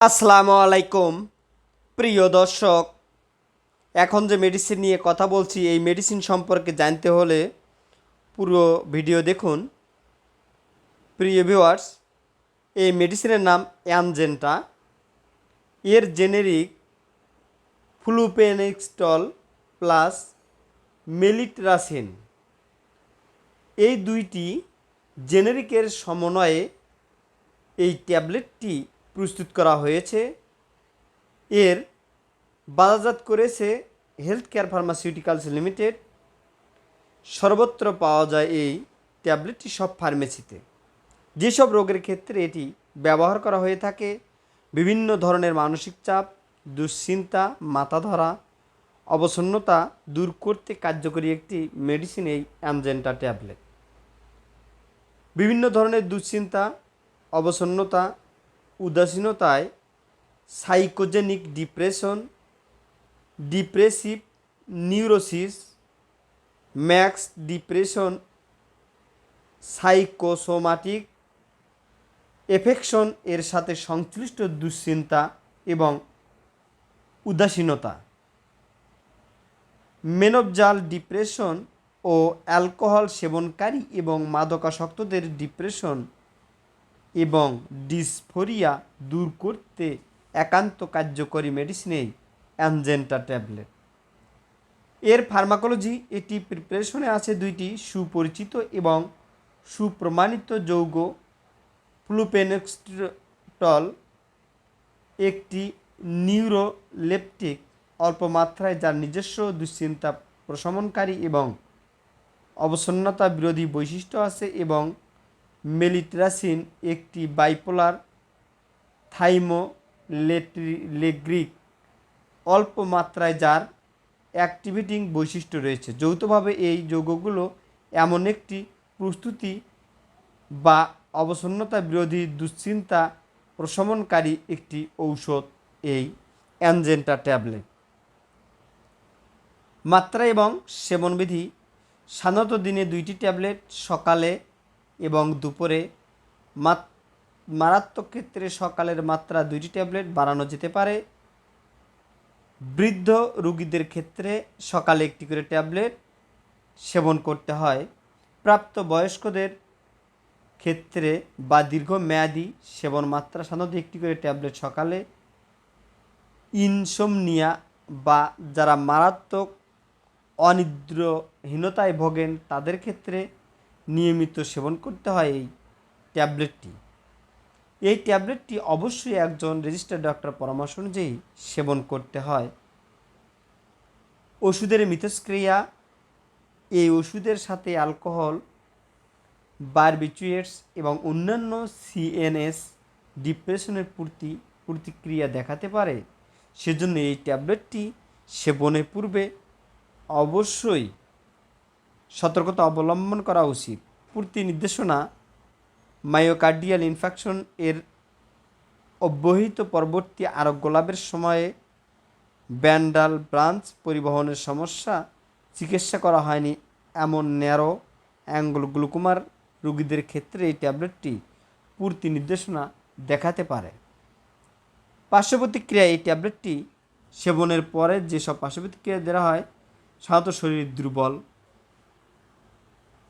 আসসালামু আলাইকুম। প্রিয় দর্শক, এখন যে মেডিসিন নিয়ে কথা বলছি, এই মেডিসিন সম্পর্কে জানতে হলে পুরো ভিডিও দেখুন। প্রিয় ভিউয়ার্স এই মেডিসিনের নাম অ্যামজেন্টা এর জেনেরিক ফ্লুপেনেক্সটল প্লাস মেলিট্রাসিন এই দুইটি জেনেরিকের সমন্বয়ে এই ট্যাবলেটটি প্রস্তুত করা হয়েছে। এর বাজারজাত করেছে হেলথ কেয়ার ফার্মাসিউটিক্যালস লিমিটেড। সর্বত্র পাওয়া যায় এই ট্যাবলেটটি সব ফার্মেসিতে। যেসব রোগের ক্ষেত্রে এটি ব্যবহার করা হয়ে থাকে, বিভিন্ন ধরনের মানসিক চাপ, দুশ্চিন্তা, মাথা ধরা, অবসন্নতা দূর করতে কার্যকরী একটি মেডিসিন এই অ্যামজেন্টা ট্যাবলেট। বিভিন্ন ধরনের দুশ্চিন্তা, অবসন্নতা উদাসীনতায় psychogenic depression depressive neurosis masked depression psychosomatic affection এর সাথে সংশ্লিষ্ট দুশ্চিন্তা এবং উদাসীনতা। মেনবজাল ডিপ্রেশন ও অ্যালকোহল সেবনকারী এবং মাদকাসক্তদের ডিপ্রেশন এবং ডিসফোরিয়া দূর করতে একান্ত কার্যকরী মেডিসিন এই ট্যাবলেট। এর ফার্মাকোলজি এটি প্রিপারেশনে আছে দুইটি, সুপরিচিত এবং সুপ্রমাণিত যৌগ ফ্লুপেনেক্সটল একটি নিউরোলেপটিক অল্প মাত্রায় যার নিজস্ব দুশ্চিন্তা প্রশমনকারী এবং অবসন্নতা বিরোধী বৈশিষ্ট্য আছে এবং মেলিট্রাসিন একটি বাইপোলার থাইমোলেগ্রিক অল্প মাত্রায় যার অ্যাক্টিভিটিং বৈশিষ্ট্য রয়েছে। যৌথভাবে এই যৌগগুলো এমন একটি প্রস্তুতি বা অবসন্নতা বিরোধী দুশ্চিন্তা প্রশমনকারী একটি ঔষধ, এই অ্যানজেন্টা ট্যাবলেট। মাত্রা এবং সেবনবিধি, সাধারণত দিনে দুইটি ট্যাবলেট, সকালে এবং দুপুরে মারাত্মক ক্ষেত্রে সকালের মাত্রা দুইটি ট্যাবলেট বাড়ানো যেতে পারে। বৃদ্ধ রুগীদের ক্ষেত্রে সকালে একটি করে ট্যাবলেট সেবন করতে হয়। প্রাপ্ত বয়স্কদের ক্ষেত্রে বা দীর্ঘমেয়াদী সেবন মাত্রা সাধারণত একটি করে ট্যাবলেট সকালে। ইনসোমনিয়া বা যারা মারাত্মক অনিদ্রহীনতায় ভোগেন তাদের ক্ষেত্রে নিয়মিত সেবন করতে হয় এই ট্যাবলেটটি। এই ট্যাবলেটটি অবশ্যই একজন রেজিস্টার্ড ডক্টর পরামর্শ অনুযায়ী সেবন করতে হয়। ওষুধের মিথস্ক্রিয়া, এই ওষুধের সাথে অ্যালকোহল বারবিচুয়েটস এবং অন্যান্য সিএনএস ডিপ্রেশনের প্রতি, প্রতিক্রিয়া দেখাতে পারে। সেজন্য এই ট্যাবলেটটি সেবনের পূর্বে অবশ্যই সতর্কতা অবলম্বন করা উচিত। পূর্তি নির্দেশনা মায়োকার্ডিয়াল ইনফেকশন এর অব্যহিত পরবর্তী আরোগ্য লাভের সময়ে ব্যান্ডাল ব্রাঞ্চ পরিবহনের সমস্যা, চিকিৎসা করা হয়নি এমন ন্যারো অ্যাঙ্গল গ্লুকোমার রোগীদের ক্ষেত্রে এই ট্যাবলেটটি পূর্তি নির্দেশনা দেখাতে পারে। পার্শ্ব প্রতিক্রিয়া এই ট্যাবলেটটি সেবনের পরে যেসব পার্শ্ব প্রতিক্রিয়া দেওয়া হয়, সাধারণত শরীর দুর্বল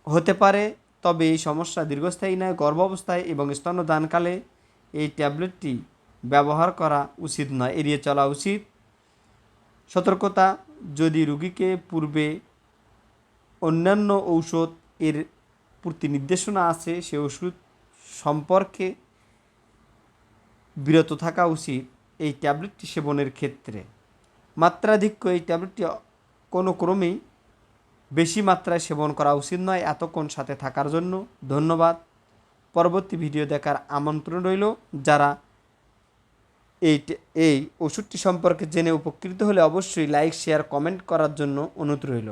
হতে পারে, তবে এই সমস্যা দীর্ঘস্থায়ী নয়। গর্ভাবস্থায় এবং স্তন্যদানকালে এই ট্যাবলেটটি ব্যবহার করা উচিত নয়, এড়িয়ে চলা উচিত। সতর্কতা, যদি রুগীকে পূর্বে অন্যান্য ঔষধ এর প্রতি নির্দেশনা আছে, সে ওষুধ সম্পর্কে বিরত থাকা উচিত এই ট্যাবলেটটি সেবনের ক্ষেত্রে। মাত্রাধিক্য এই ট্যাবলেটটি কোনো ক্রমেই বেশি মাত্রায় সেবন করা উচিত নয় এতক্ষণ সাথে থাকার জন্য। ধন্যবাদ। পরবর্তী ভিডিও দেখার আমন্ত্রণ রইল যারা এই এই ওষুধটি সম্পর্কে জেনে উপকৃত হলে অবশ্যই লাইক, শেয়ার, কমেন্ট করার জন্য অনুরোধ রইল।